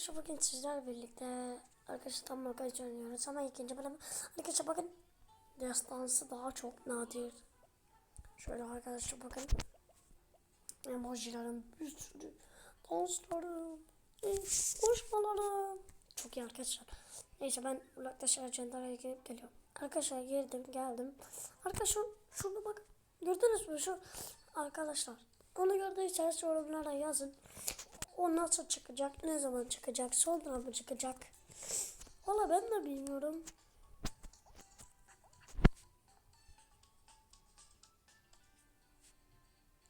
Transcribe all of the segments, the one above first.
Arkadaşlar bugün sizlerle birlikte arkadaşlar tam bagaj oynuyoruz ama ikinci bölüm arkadaşlar bakın destansı daha çok nadir. Şöyle arkadaşlar bakın emojilerim bir sürü danslarım koşmalarım çok iyi arkadaşlar. Neyse ben arkadaşlar ajandalara girip geliyorum. Arkadaşlar girdim geldim. Arkadaşlar şunu bak gördünüz mü şu arkadaşlar. Onu gördüyseniz yorumlara yazın. O nasıl çıkacak? Ne zaman çıkacak? Sonra mı çıkacak? Valla ben de bilmiyorum.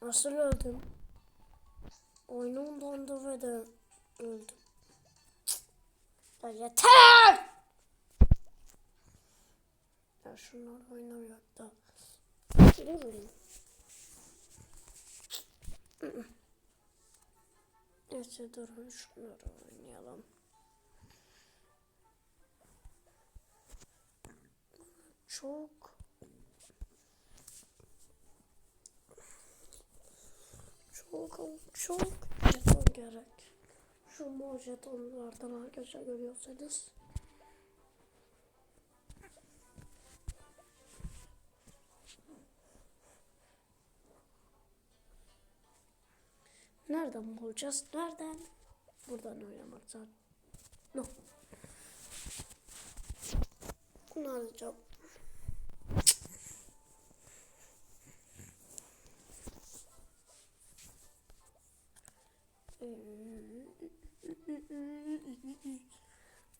Nasıl öldüm? Oyunum dondu ve de öldüm. Ya yeter! Ya şunlar oynamıyor da. Durun. Neyse durun şunları oynayalım. Çok çok çok jeton gerek. Şu mor jetonlardan arkadaşlar görüyorsanız. Nereden bulacağız? Nereden? Buradan oynamak zaten. No. Bunu alacağım.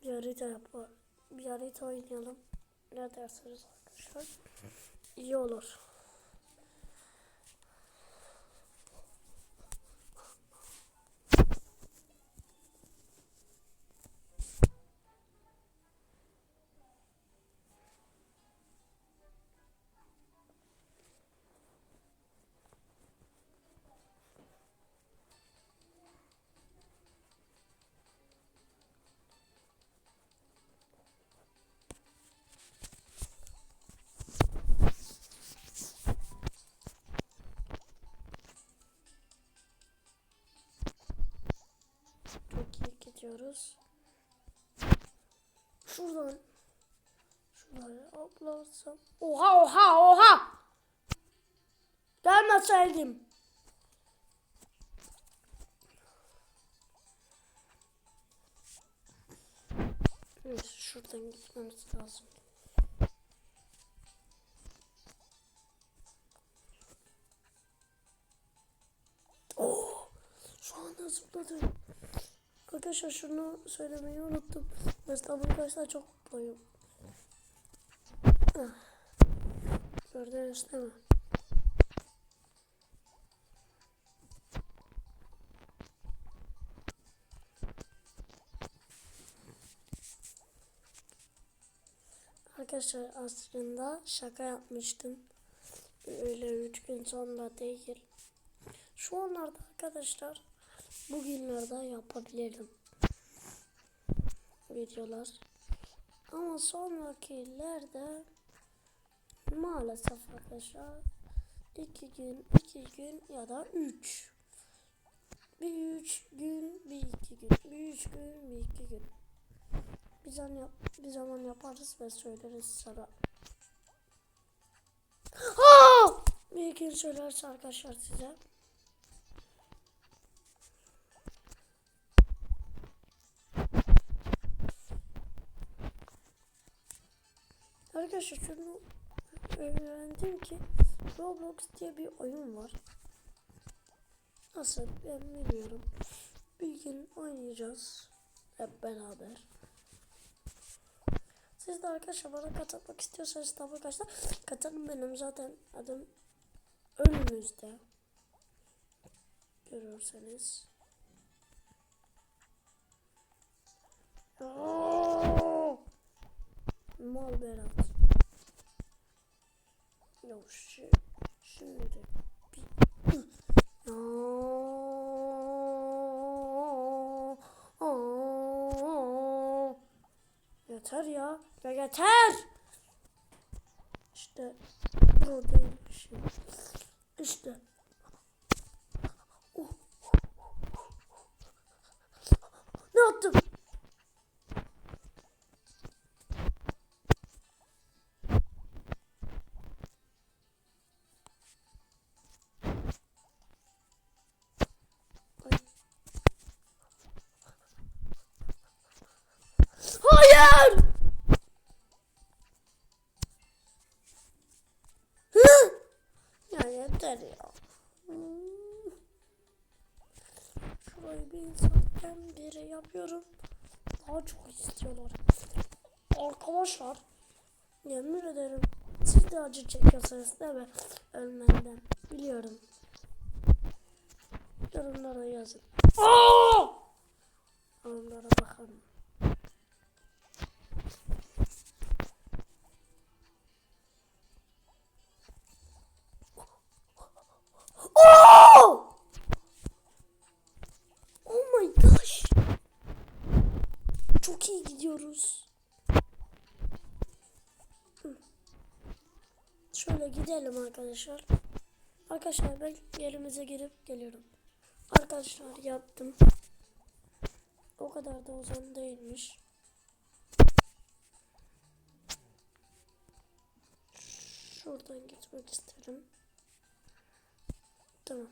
Bir harita yapalım. Bir harita oynayalım. Ne dersiniz arkadaşlar? İyi olur. İyi gidiyoruz. Şuradan. Şuraya atlarsam. Oha oha oha. Gelmeseydim. Evet, şuradan gitmemiz lazım. Oh, şu anda zıpladım. Arkadaşlar şunu söylemeyi unuttum. Mesela arkadaşlar çok mutluyum. Ah. Gördünüz değil mi? Arkadaşlar aslında şaka yapmıştım. Öyle üç gün sonra değil. Şu anlarda arkadaşlar bugünlerde yapabilirim videolar. Ama sonrakilerde maalesef arkadaşlar iki gün, iki gün ya da üç. Bir üç gün, bir iki gün, bir üç gün, bir iki gün. Bir zaman, yap, bir zaman yaparız ve söyleriz sana. Bir gün söyleriz arkadaşlar size. Arkadaşlar şunu öğrendim ki Roblox diye bir oyun var. Nasıl ben bilmiyorum. Bir gün oynayacağız hep beraber. Siz de arkadaşlar bana katılmak istiyorsanız tabi arkadaşlar katılın benim zaten adım önümüzde. Görürseniz. Mal Berat. Şu, şimdi de bir... Yeter ya. Ya yeter. İşte buradaymışım. İşte. Yapıyorum. Daha çok istiyorlar. Arkadaşlar yemin ederim siz de acı çekiyorsunuz değil mi? Ölmenden. Biliyorum. Yorumlara yazın. Aa! Yorumlara bakalım. Gidelim arkadaşlar. Arkadaşlar ben yerimize girip geliyorum. Arkadaşlar yaptım. O kadar da uzun değilmiş. Şuradan gitmek isterim. Tamam.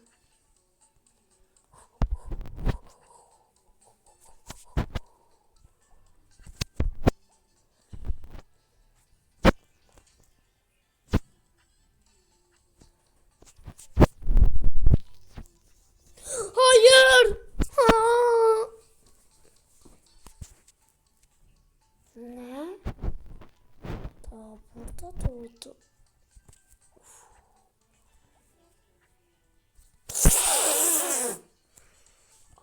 Daha burada doğdu.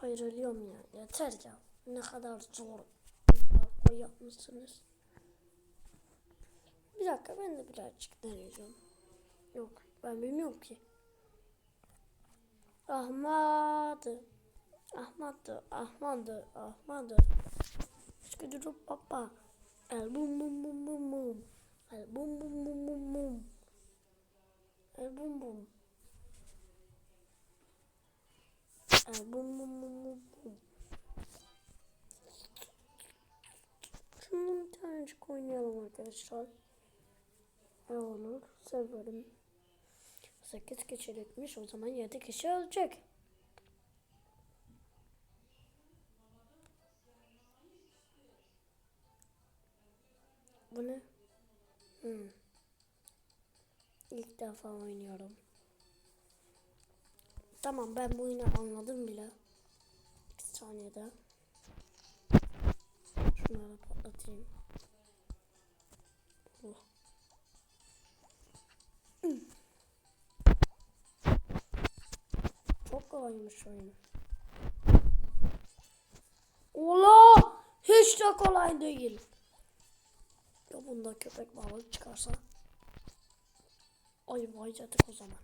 Ayrılıyorum ya. Yeter ya. Ne kadar zor parkur yapmışsınız. Bir dakika ben de birazcık deneyeceğim. Yok ben bilmiyorum ki. Ahmadı. Ahmadı. Ahmadı. Ahmadı. Skiduru papa. El bum bum bum bum bum. El bum bum bum bum bum. El bum bum. El bum bum bum bum bum. Şundan bir tanecik oynayalım arkadaşlar. Ne olur severim. 8 kişilikmiş o zaman 7 kişi ölecek. Bu ne? Hmm. İlk defa oynuyorum. Tamam ben bu oyunu anladım bile. 2 saniyede. Şunları patlatayım. Oh. Çok kolaymış oyun. Ola! Hiç de kolay değil. Ya bunda köpek balığı çıkarsa. Ay vay cadık o zaman.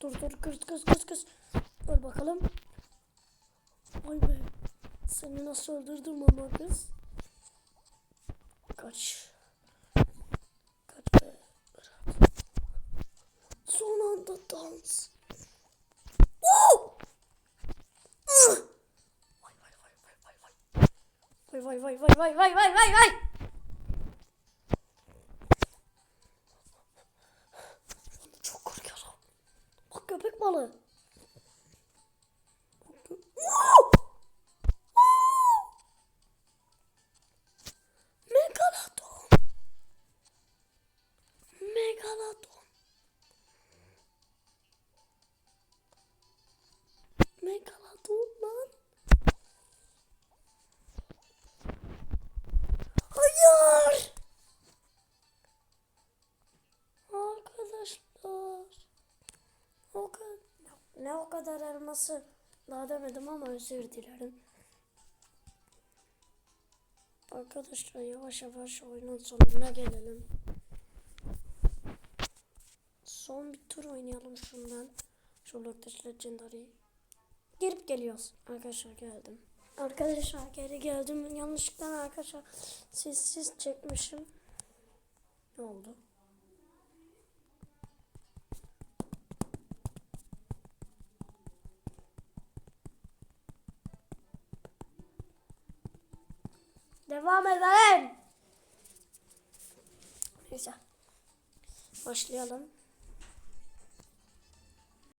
Dur dur kız kız kız kız. Öl bakalım. Vay be. Seni nasıl öldürdüm ama kız. Kaç be. Berat. Son anda dans. Ah! Vay vay vay vay vay vay. Vay vay vay çok korkuyorum. Bak köpek balığı. Elması daha demedim ama özür dilerim. Arkadaşlar yavaş yavaş oyunun sonuna gelelim. Son bir tur oynayalım şundan. Şu Lotus Legendary'i. Girip geliyoruz. Arkadaşlar geldim. Arkadaşlar geri geldim. Yanlışlıkla arkadaşlar sessiz çekmişim. Ne oldu? Devam edelim. Neyse. Başlayalım.